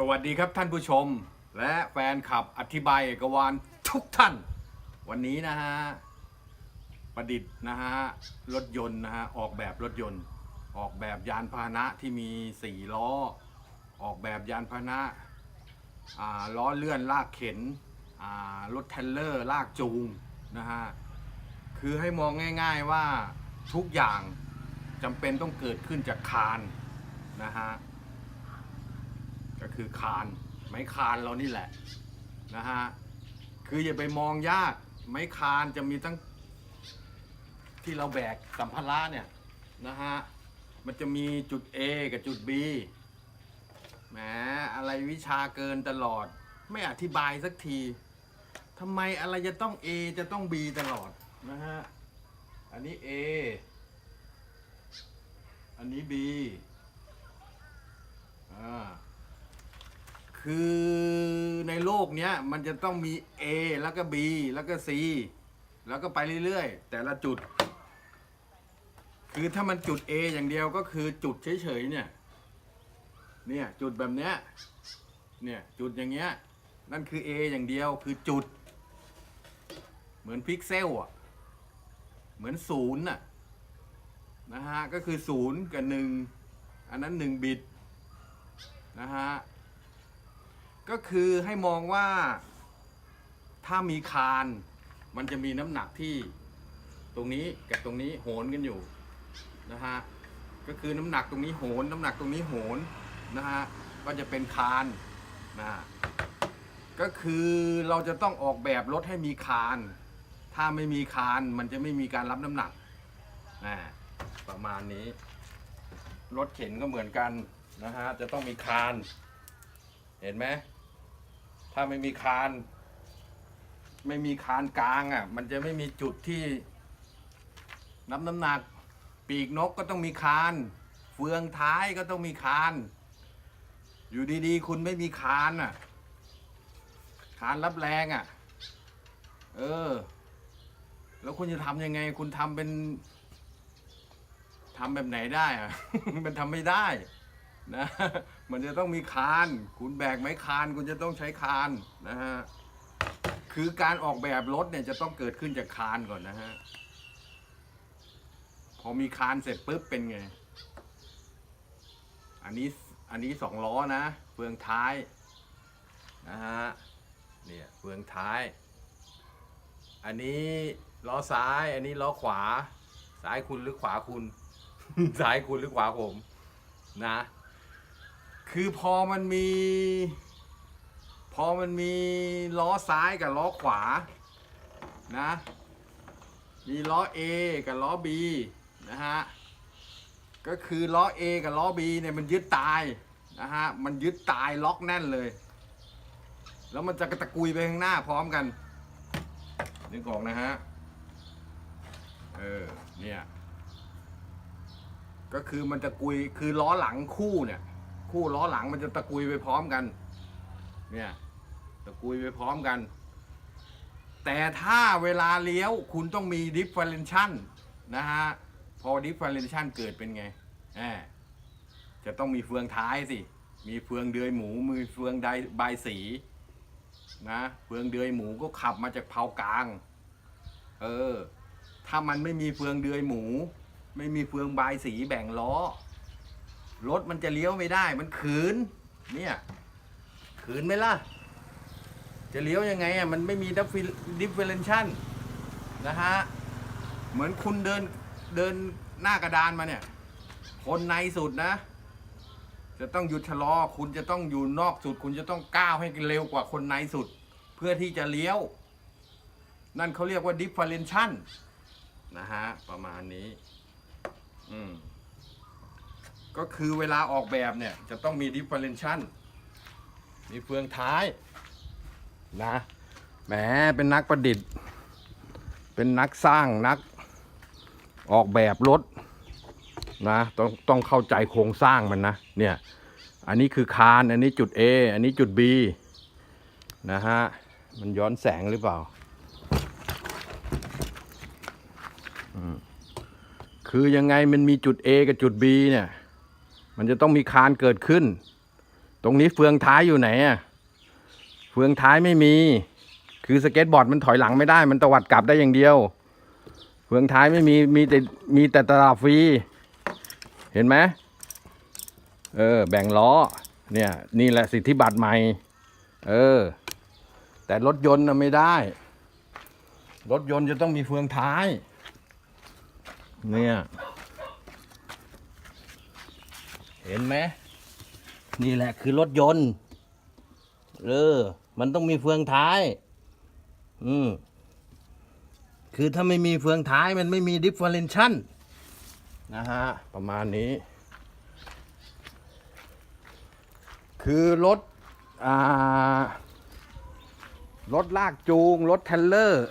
สวัสดีครับท่านผู้ชม และแฟนคลับอธิบายเอกวานทุกท่าน วันนี้นะฮะ ประดิษฐ์นะฮะ รถยนต์นะฮะ ออกแบบรถยนต์ ออกแบบยานพาหนะที่มีสี่ล้อ ออกแบบยานพาหนะล้อเลื่อนลากเข็นรถเทรลเลอร์ลากจูงนะฮะ คือให้มองง่ายๆว่าทุกอย่างจำเป็นต้องเกิดขึ้นจากคานนะฮะ ก็คือคาน ไม้คานเรานี่แหละนะฮะคืออย่าไปมองยาก ไม้คานจะมีทั้งที่เราแบกสัมภาระเนี่ยนะฮะมันจะมีจุด A กับจุด B แหมอะไรวิชาเกินตลอด ไม่อธิบายสักทีทำไมอะไรจะต้อง A จะต้อง B ตลอดนะฮะอันนี้ A อันนี้ B อ่า คือในโลกเนี้ยมันจะต้องมี A แล้วก็ B แล้วก็ C แล้วก็ไปเรื่อยๆ แต่ละจุด คือถ้ามันจุด A อย่างเดียวก็คือจุดเฉยๆเนี่ย เนี่ยจุดแบบเนี้ย เนี่ยจุดอย่างเงี้ย นั่นคือ A อย่างเดียวคือจุด เหมือนพิกเซลอะ เหมือนศูนย์น่ะนะฮะ ก็คือศูนย์กับหนึ่งอันนั้นหนึ่งบิตนะฮะ ก็คือให้มองว่าถ้ามีคานมันจะมีน้ำหนักที่ตรงนี้กับตรงนี้โหนกันอยู่นะฮะก็คือน้ำหนักตรงนี้โหน น้ำหนักตรงนี้โหนนะฮะก็จะเป็นคานนะก็คือเราจะต้องออกแบบรถให้มีคาน ถ้าไม่มีคานมันจะไม่มีการรับน้ำหนักนะประมาณนี้รถเข็นก็เหมือนกันนะฮะจะต้องมีคาน เห็นไหม ถ้าไม่มีคาน ไม่มีคานกลางอะ มันจะไม่มีจุดที่นับน้ำหนัก ปีกนกก็ต้องมีคาน เฟืองท้ายก็ต้องมีคาน อยู่ดีๆ คุณไม่มีคานอะ คานรับแรงอะ เออ แล้วคุณจะทำยังไง คุณทำเป็นทำแบบไหนได้อะ มันทำไม่ได้ นะ มันจะต้องมีคาน คุณแบกไม้คาน คุณจะต้องใช้คานนะฮะ คือการออกแบบรถเนี่ยจะต้องเกิดขึ้นจากคานก่อนนะฮะ พอมีคานเสร็จปุ๊บเป็นไง อันนี้อันนี้สองล้อนะเฟืองท้ายนะฮะ เนี่ยเฟืองท้าย อันนี้ล้อซ้าย อันนี้ล้อขวา ซ้ายคุณหรือขวาคุณ ซ้ายคุณหรือขวาผมนะ คือพอมันมี พอมันมีล้อซ้ายกับล้อขวานะ มีล้อ A กับล้อ B นะฮะ ก็คือล้อ A กับล้อ B เนี่ยมันยึดตายนะฮะ มันยึดตายล็อกแน่นเลย แล้วมันจะกระตะกุยไปข้างหน้าพร้อมกันนึกออกนะฮะ เออ เนี่ย ก็คือมันจะกุย คือล้อหลังคู่เนี่ย คู่ล้อหลังมันจะตะกุยไปพร้อมกัน เนี่ยตะกุยไปพร้อมกัน แต่ถ้าเวลาเลี้ยวคุณต้องมี differential นะฮะ พอ differential เกิดเป็นไงแหมจะต้องมีเฟืองท้ายสิ มีเฟืองเดือยหมู มีเฟืองใดใบสีนะเฟืองเดือยหมูก็ขับมาจากเผากลาง เออ ถ้ามันไม่มีเฟืองเดือยหมู ไม่มีเฟืองใบสีแบ่งล้อ รถมันจะเลี้ยวไม่ได้ มันขืน เนี่ย ขืนไหมล่ะ จะเลี้ยวยังไงอะ มันไม่มีดิฟเฟอเรนชันนะฮะ เหมือนคุณเดินเดินหน้ากระดานมาเนี่ย คนในสุดนะ จะต้องหยุดชะลอ คุณจะต้องอยู่นอกสุด คุณจะต้องก้าวให้เร็วกว่าคนในสุด เพื่อที่จะเลี้ยว นั่นเขาเรียกว่า differential นะฮะ ประมาณนี้ อืม ก็คือเวลาออกแบบเนี่ย จะต้องมี differential มีเฟืองท้ายนะแหมเป็นนักประดิษฐ์ เป็นนักสร้างนักออกแบบรถนะต้องต้องเข้าใจโครงสร้างมันนะเนี่ยอันนี้คือคานอันนี้จุด A อันนี้จุด B นะฮะมันย้อนแสงหรือเปล่า คือยังไงมันมีจุด A กับจุด B เนี่ย มันจะต้องมีคานเกิดขึ้น ตรงนี้เฟืองท้ายอยู่ไหนอะเฟืองท้ายไม่มี คือสเก็ตบอร์ดมันถอยหลังไม่ได้ มันตวัดกลับได้อย่างเดียว เฟืองท้ายไม่มี มีแต่มีแต่ตลับฟรี เห็นไหมเออ แบ่งล้อ เนี่ย นี่แหละสิทธิบัตรใหม่ เออ แต่รถยนต์นะไม่ได้ รถยนต์จะต้องมีเฟืองท้าย เนี่ย เห็นไหมนี่แหละคือรถยนต์เออมันต้องมีเฟืองท้าย อืมคือถ้าไม่มีเฟืองท้ายมันไม่มีดิฟเฟอเรนชันนะฮะ ประมาณนี้ คือรถอ่ารถลากจูง รถเทรลเลอร์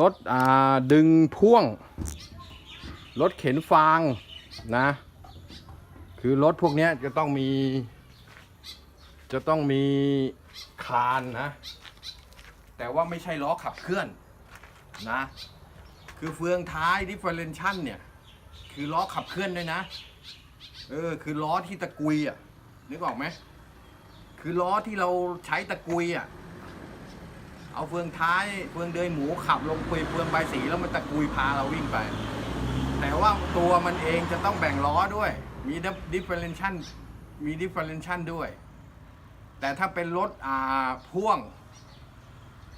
รถอ่าดึงพ่วง รถเข็นฟางนะ คือรถพวกนี้จะต้องมี จะต้องมีคานนะ แต่ว่าไม่ใช่ล้อขับเคลื่อนนะ คือเฟืองท้าย differential เนี่ย คือล้อขับเคลื่อนด้วยนะ เออ คือล้อที่ตะกุยอะ นึกออกไหม คือล้อที่เราใช้ตะกุยอะ เอาเฟืองท้ายเฟืองเดยหมูขับลงไปเฟืองใบสีแล้วมันตะกุยพาเราวิ่งไป แต่ว่าตัวมันเองจะต้องแบ่งล้อด้วย มี differential มี differential ด้วย แต่ถ้าเป็นรถอ่าพ่วง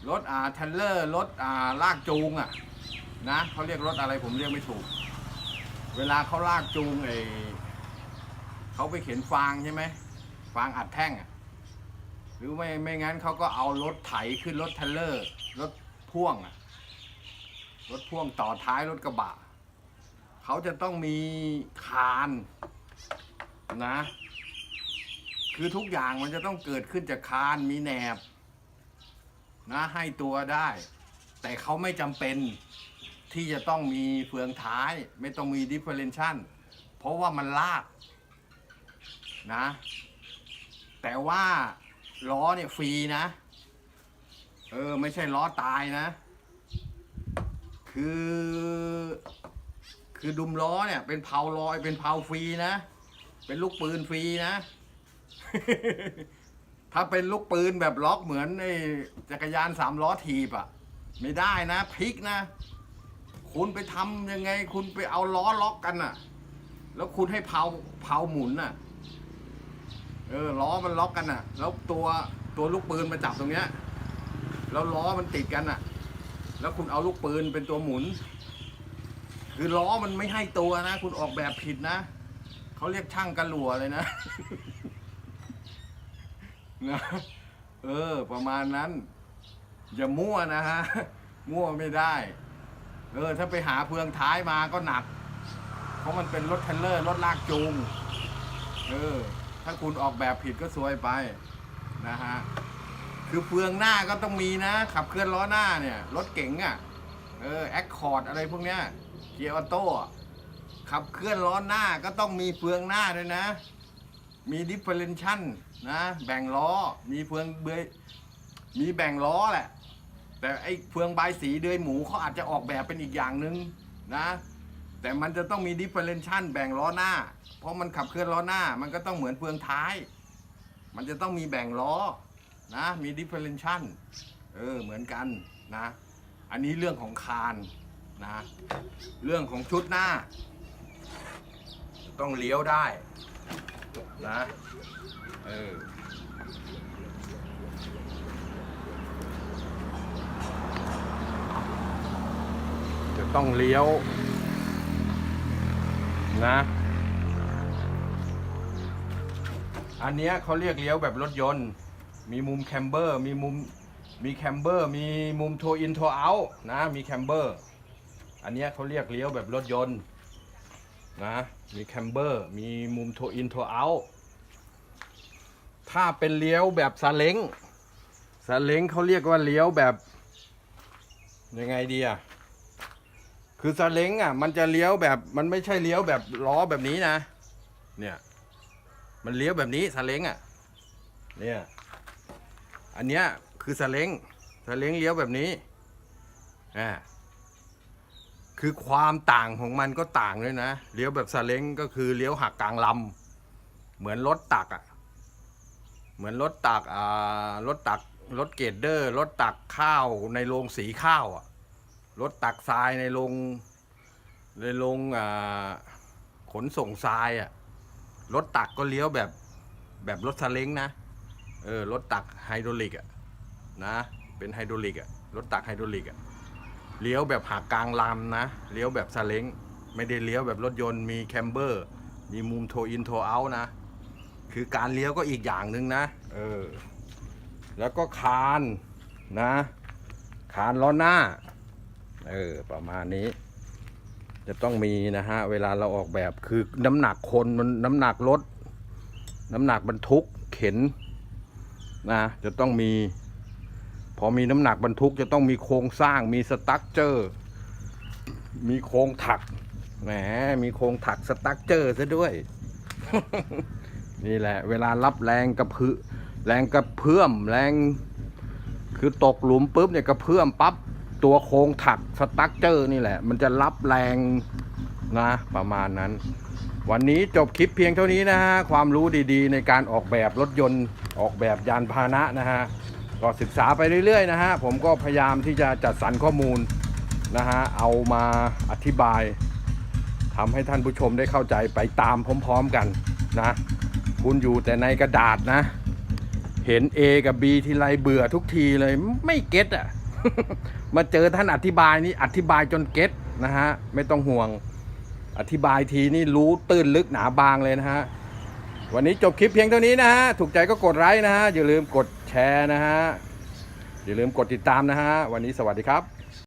รถอ่าเทลเลอร์ รถอ่าลากจูงอะนะเขาเรียกรถอะไรผมเรียกไม่ถูก เวลาเขาลากจูงไอเขาไปเข็นฟางใช่ไหมฟางอัดแท่งอะหรือไม่ไม่งั้นเขาก็เอารถไถขึ้นรถเทลเลอร์ รถพ่วงอะรถพ่วงต่อท้ายรถกระบะ เขาจะต้องมีคาน นะ คือทุกอย่างมันจะต้องเกิดขึ้นจากคานมีแหนบ นะให้ตัวได้ แต่เขาไม่จำเป็นที่จะต้องมีเฟืองท้าย ไม่ต้องมี differential เพราะว่ามันลากนะ แต่ว่าล้อเนี่ยฟรีนะ เออ ไม่ใช่ล้อตายนะ คือ คือดุมล้อเนี่ย เป็นเผาลอยเป็นเผาฟรีนะ เป็นลูกปืนฟรีนะ ถ้าเป็นลูกปืนแบบล็อกเหมือนไอ้จักรยานสามล้อถีบอะไม่ได้นะพลิกนะ คุณไปทำยังไง คุณไปเอาล้อล็อกกันน่ะแล้วคุณให้เผาเผาหมุนน่ะเออล้อมันล็อกกันน่ะแล้วตัวตัวลูกปืนมาจับตรงเนี้ย แล้วล้อมันติดกันน่ะแล้วคุณเอาลูกปืนเป็นตัวหมุน คือล้อมันไม่ให้ตัวนะ คุณออกแบบผิดนะ เขาเรียกช่างกระหลัวเลยนะนะเออ ประมาณนั้น อย่ามั่วนะฮะ มั่วไม่ได้ เออ ถ้าไปหาเพืองท้ายมาก็หนัก เพราะมันเป็นรถเทรลเลอร์ รถลากจูง เออ ถ้าคุณออกแบบผิดก็ซวยไปนะฮะ คือเฟืองหน้าก็ต้องมีนะ ขับเคลื่อนล้อหน้าเนี่ย รถเก๋งอะ่ะ เออ แอคคอร์ดอะไรพวกเนี้ย เกียร์ออโต้ ขับเคลื่อนล้อหน้าก็ต้องมีเฟืองหน้าด้วยนะ มีดิฟเฟอเรนชันนะแบ่งล้อมีเฟืองเบยมีแบ่งล้อแหละ แต่ไอ้เฟืองใบสีเดือยหมูเขาอาจจะออกแบบเป็นอีกอย่างหนึ่งนะ แต่มันจะต้องมีดิฟเฟอเรนชันแบ่งล้อหน้า เพราะมันขับเคลื่อนล้อหน้า มันก็ต้องเหมือนเฟืองท้าย มันจะต้องมีแบ่งล้อนะมีดิฟเฟอเรนชันเออเหมือนกันนะ อันนี้เรื่องของคานนะ เรื่องของชุดหน้า ต้องเลี้ยวได้นะเออจะต้องเลี้ยวนะ อันเนี้ยเขาเรียกเลี้ยวแบบรถยนต์ มีมุมแคมเบอร์ มีมุม มีแคมเบอร์ มีมุมโทอินโทเอานะ มีแคมเบอร์ อันเนี้ยเขาเรียกเลี้ยวแบบรถยนต์ นะมีแคมเบอร์ มีมุมโทอินโทเอาถ้าเป็นเลี้ยวแบบซาเล้งซาเล้งเขาเรียกว่าเลี้ยวแบบยังไงดีอะคือซาเล้งอะ มันจะเลี้ยวแบบมันไม่ใช่เลี้ยวแบบล้อแบบนี้นะ เนี่ย มันเลี้ยวแบบนี้ซาเล้งอะ เนี่ย อันเนี้ยคือซาเล้งซาเล้งเลี้ยวแบบนี้อ่า คือความต่างของมันก็ต่างด้วยนะเลี้ยวแบบซาเล้งก็คือเลี้ยวหักกลางลเหมือนรถตักอะเหมือนรถตักอ่ารถตักรถเกรดเดอร์รถตักข้าวในโรงสีข้าวอะรถตักทรายในโรงในโรงอ่าขนส่งทรายอะรถตักก็เลี้ยวแบบแบบรถซาเล้งนะเออรถตักไฮดรอลิกอะนะเป็นไฮดรอลิกอะรถตักไฮดรอลิกอะ เลี้ยวแบบหักกลางลำนะ เลี้ยวแบบซาเล้ง ไม่ได้เลี้ยวแบบรถยนต์ มีแคมเบอร์ มีมุมโทอินโทเอาท์นะ คือการเลี้ยวก็อีกอย่างหนึ่งนะ เออ แล้วก็คานนะ คานล้อหน้า เออ ประมาณนี้ จะต้องมีนะฮะ เวลาเราออกแบบ คือน้ำหนักคนมันน้ำหนักรถ น้ำหนักบรรทุก เข็นนะ จะต้องมี พอมีน้ำหนักบรรทุกจะต้องมีโครงสร้างมีสตั๊กเจอร์ มีโครงถักแหมมีโครงถักสตั๊กเจอร์ซะด้วย นี่แหละ เวลารับแรงกระพือแรงกระเพื่อมแรงคือตกหลุมปุ๊บเนี่ยกระเพื่อมปั๊บตัวโครงถักสตั๊กเจอร์นี่แหละ มันจะรับแรงนะ ประมาณนั้น วันนี้จบคลิปเพียงเท่านี้นะฮะ ความรู้ดีๆ ในการออกแบบรถยนต์ออกแบบยานพาหนะนะฮะ ก็ศึกษาไปเรื่อยๆนะฮะผมก็พยายามที่จะจัดสรรข้อมูลนะฮะเอามาอธิบายทำให้ท่านผู้ชมได้เข้าใจไปตามพร้อมๆกันนะ คุณอยู่แต่ในกระดาษนะ เห็น A กับ B ทีไรเบื่อทุกทีเลยไม่เก็ตอะมาเจอท่านอธิบายนี่อธิบายจนเก็ตนะฮะไม่ต้องห่วงอธิบายทีนี่รู้ตื้นลึกหนาบางเลยนะฮะ วันนี้จบคลิปเพียงเท่านี้นะฮะ ถูกใจก็กดไลค์นะฮะ อย่าลืมกดแชร์นะฮะ อย่าลืมกดติดตามนะฮะ วันนี้สวัสดีครับ